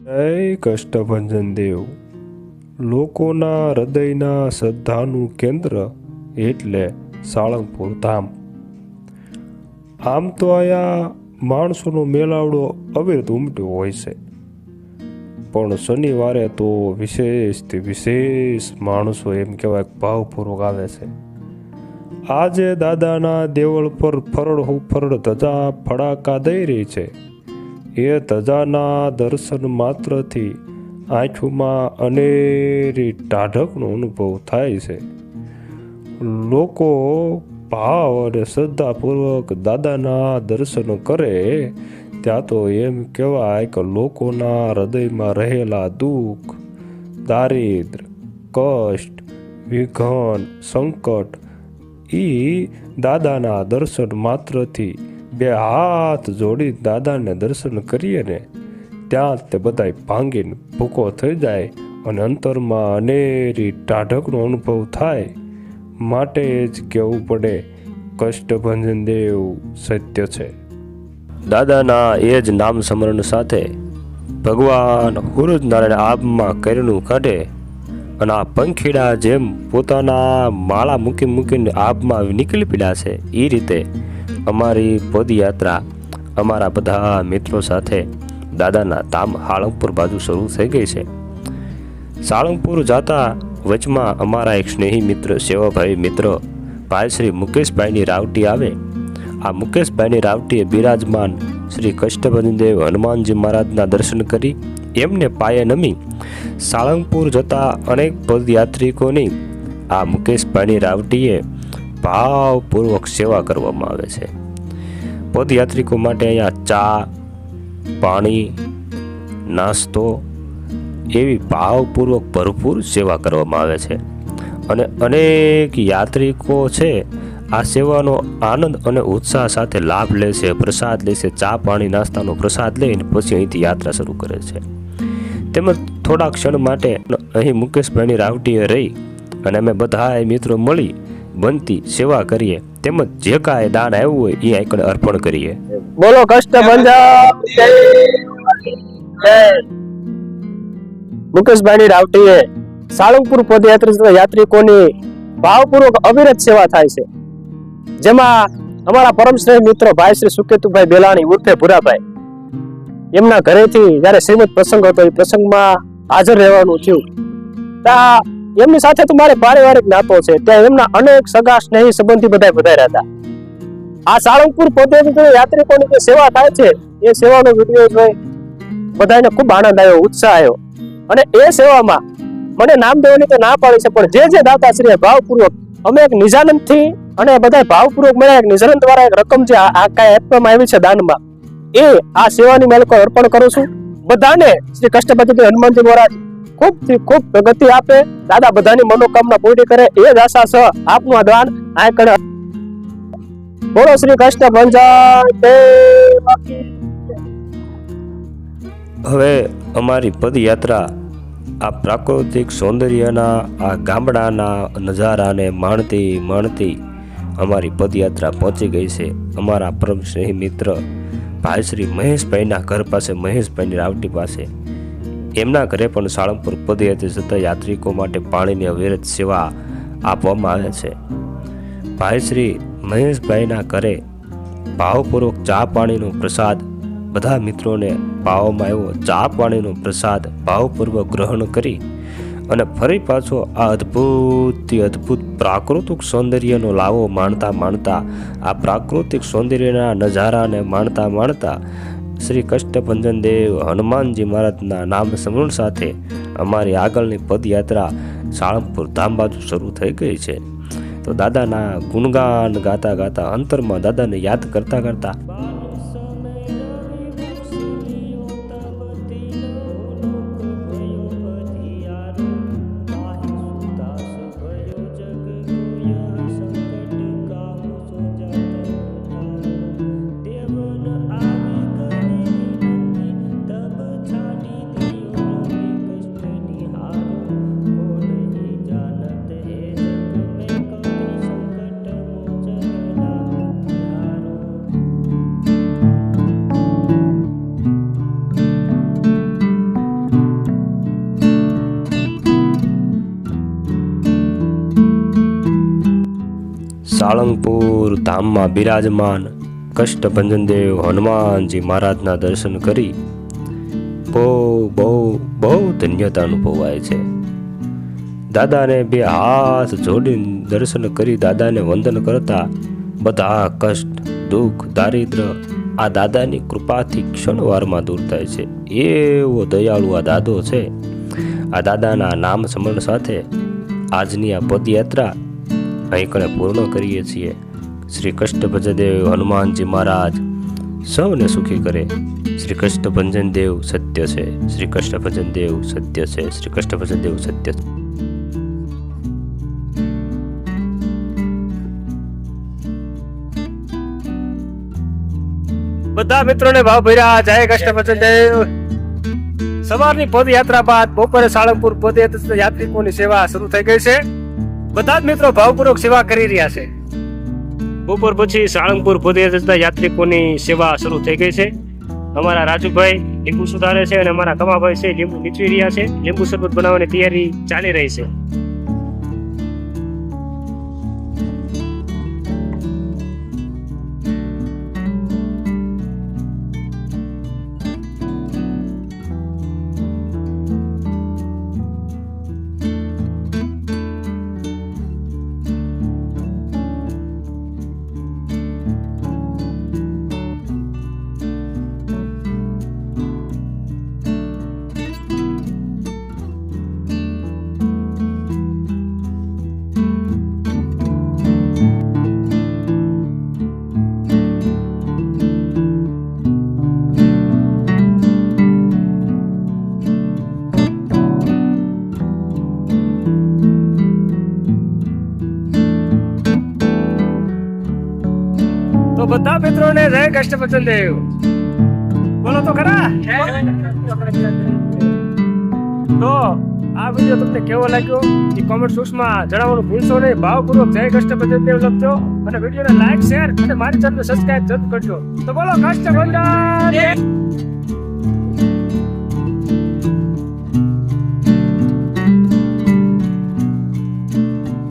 જય કષ્ટભંજન દેવ. લોકોના હૃદયના શ્રદ્ધાનું કેન્દ્ર એટલે સાળંગપુર ધામ. આમ તો આયા માણસોનો મેળાવડો અવિરત ઉમટ્યો હોય છે. પણ શનિવારે તો વિશેષથી વિશેષ માણસો એમ કહેવાય ભાવપૂર્વક આવે છે. આજે દાદાના દેવળ પર ફરડ હું ફરડ ધજા ફડાકા દઈ રહી છે. એ ધજાના દર્શન માત્રથી આંખમાં અનેરી ટાઢકનો અનુભવ થાય છે. લોકો ભાવ અને શ્રદ્ધાપૂર્વક દાદાના દર્શન કરે, ત્યાં તો એમ કહેવાય કે લોકોના હૃદયમાં રહેલા દુઃખ, દારિદ્ર, કષ્ટ, વિઘન, સંકટ એ દાદાના દર્શન માત્રથી બે હાથ જોડી દાદાને દર્શન કરીએ ને ત્યાં તે બધાય ભાંગીને ભૂકો થઈ જાય અને અંતરમાં અનેરી ટાઢકનો અનુભવ થાય. માટે જ કહેવું પડે, કષ્ટભંજન દેવ સત્ય છે. દાદાના એ જ નામ સ્મરણ સાથે ભગવાન નારાયણ આબમાં કરણું કાઢે અને આ પંખીડા જેમ પોતાના માળા મૂકી મૂકીને આબમાં નીકળી પડ્યા છે. એ રીતે અમારી પદયાત્રા અમારા બધા મિત્રો સાથે દાદાના તામ સાળંગપુર બાજુ શરૂ થઈ ગઈ છે. સાળંગપુર જાતા વચમાં અમારા એક સ્નેહી મિત્ર, સેવાભાઈ મિત્ર ભાઈ શ્રી મુકેશભાઈની રાવટી આવે. આ મુકેશભાઈની રાવટીએ બિરાજમાન શ્રી કષ્ટભંજદેવ હનુમાનજી મહારાજના દર્શન કરી. એમને પાયે નમી સાળંગપુર જતા અનેક પદયાત્રિકોની આ મુકેશભાઈની રાવટીએ ભાવપૂર્વક સેવા કરવામાં આવે છે. પદયાત્રિકો માટે અહીંયા ચા, પાણી, નાસ્તો એવી ભાવપૂર્વક ભરપૂર સેવા કરવામાં આવે છે. અને અનેક યાત્રિકો છે, આ સેવાનો આનંદ અને ઉત્સાહ સાથે લાભ લે છે, પ્રસાદ લે છે, ચા, પાણી, નાસ્તાનો પ્રસાદ લઈને પછી અહીંથી યાત્રા શરૂ કરે છે. તેમજ થોડા ક્ષણ માટે અહીં મુકેશભાઈની રાવટીએ રહી અને અમે બધા મિત્રો મળી બનતી સેવા કરીએ, તેમજ જે કાંઈ દાન આવ્યું હોય એ આગળ અર્પણ કરીએ. બોલો, કષ્ટ મુકેશભાઈની રાવટીએ સાળંગપુર પદયાત્રી યાત્રિકોની ભાવપૂર્વક અવિરત સેવા થાય છે. જેમાં અમારા પરમ મિત્ર મિત્રો ભાઈ શ્રી સુકેતુભાઈ બેલાણી ઉર્ફે ભુરાભાઈ. એમના ઘરેથી જ્યારે શ્રીમદ પ્રસંગ હતો, એ પ્રસંગમાં હાજર રહેવાનું થયું. ત્યાં એમની સાથે તો મારે પારિવારિક નાતો છે, ત્યાં એમના અનેક સગા સ્નેહી સંબંધી બધા વધાર્યા હતા. આ સાળંગપુર પદ્ધતિ યાત્રિકોની જે સેવા થાય છે, એ સેવાનો વીડિયો જોઈ બધાને ખૂબ આનંદ આવ્યો, ઉત્સાહ આવ્યો. અને એ સેવામાં મને નામ દેવાની તો ના પાડી છે, પણ જે જે દાતાશ્રીએ ભાવપૂર્વક અમે એક નિજાનંદથી અને બધા ભાવપૂર્વક મળ્યા, એક નિજાનંદ દ્વારા એક રકમ જે આ કાંઈ આપવામાં આવી છે દાનમાં, એ આ સેવાની મેલકો અર્પણ કરું છું. બધાને શ્રી કષ્ટપતિ હનુમાનજી મહારાજ ખૂબથી ખૂબ પ્રગતિ આપે. દાદા બધાની મનોકામના પૂરી કરે. એ જ આશા છે આપનું આ દાન. આ કણ બોલો શ્રી કૃષ્ણ ભંજાય. હવે અમારી પદયાત્રા આ પ્રાકૃતિક સૌંદર્યના, આ ગામડાના નજારાને માણતી માણતી અમારી પદયાત્રા પહોંચી ગઈ છે. અમારા પરમ સ્નેહી મિત્ર ભાઈ શ્રી મહેશભાઈના ઘર પાસે, મહેશભાઈની રાવટી પાસે. એમના ઘરે પણ સાળંગપુર પદયાત્રી જતા યાત્રિકો માટે પાણીની અવિરત સેવા આપવામાં આવે છે. ભાઈ શ્રી મહેશભાઈના ઘરે ભાવપૂર્વક ચા પાણીનો પ્રસાદ, બધા મિત્રોને ભાવમાં આવ્યો ચા પાણીનો પ્રસાદ ભાવપૂર્વક ગ્રહણ કરી અને ફરી પાછો આ અદ્ભુતથી અદ્ભુત પ્રાકૃતિક સૌંદર્યનો લાવો માણતા માણતા, આ પ્રાકૃતિક સૌંદર્યના નજારાને માણતા માણતા શ્રી કષ્ટભંજન દેવ હનુમાનજી મહારાજના નામ સ્મરણ સાથે અમારી આગળની પદયાત્રા સાળંગપુર ધામ બાજુ શરૂ થઈ ગઈ છે. તો દાદાના ગુણગાન ગાતા ગાતા અંતરમાં દાદાને યાદ કરતા કરતા સાળંગપુર ધામમાં બિરાજમાન કષ્ટભંજનદેવ હનુમાનજી મહારાજના દર્શન કરી બહુ બહુ બહુ ધન્યતા અનુભવાય છે. દાદાને બે હાથ જોડીને દર્શન કરી દાદાને વંદન કરતા બધા કષ્ટ, દુઃખ, દારિદ્ર આ દાદાની કૃપાથી ક્ષણવારમાં દૂર થાય છે. એવો દયાળુ આ દાદો છે. આ દાદાના નામ સ્મરણ સાથે આજની આ પદયાત્રા કણે પૂર્ણ કરીએ છીએ. શ્રી કષ્ટભજદેવ હનુમાનજી મહારાજ સૌને સુખી કરે. શ્રી કષ્ટભંજન દેવ સત્ય છે. શ્રી કષ્ટભજન દેવ સત્ય છે. શ્રી કષ્ટભજન દેવ સત્ય છે. બધા મિત્રોને ભાવ ભર્યા. જય કષ્ટભજન દેવ સવારની પદયાત્રા બાદ બપોરે સાળંગપુર પદયાત્રા યાત્રિકોની સેવા શરૂ થઈ ગઈ છે. બધા જ મિત્રો ભાવપૂર્વક સેવા કરી રહ્યા છે. બપોર પછી સાળંગપુર પદયાત્રા યાત્રિકોની સેવા શરૂ થઈ ગઈ છે. અમારા રાજુભાઈ લીંબુ સુધારે છે અને અમારા કમાભાઈ છે, લીંબુ નીચવી રહ્યા છે. લીંબુ શરબત બનાવવાની તૈયારી ચાલી રહી છે. તો બધા મિત્રોને જય કષ્ટભજન દેવ. બોલો તો ખરા? તો આ વીડિયો તમને કેવો લાગ્યો? એ કોમેન્ટ બોક્સમાં જણાવવાનું ભૂલશો નહીં. ભાવપૂર્વક જય કષ્ટભજન દેવ લખજો અને વિડીયોને લાઈક શેર અને મારી ચેનલને સબસ્ક્રાઇબ જરૂર કરજો. તો બોલો કષ્ટભંજન!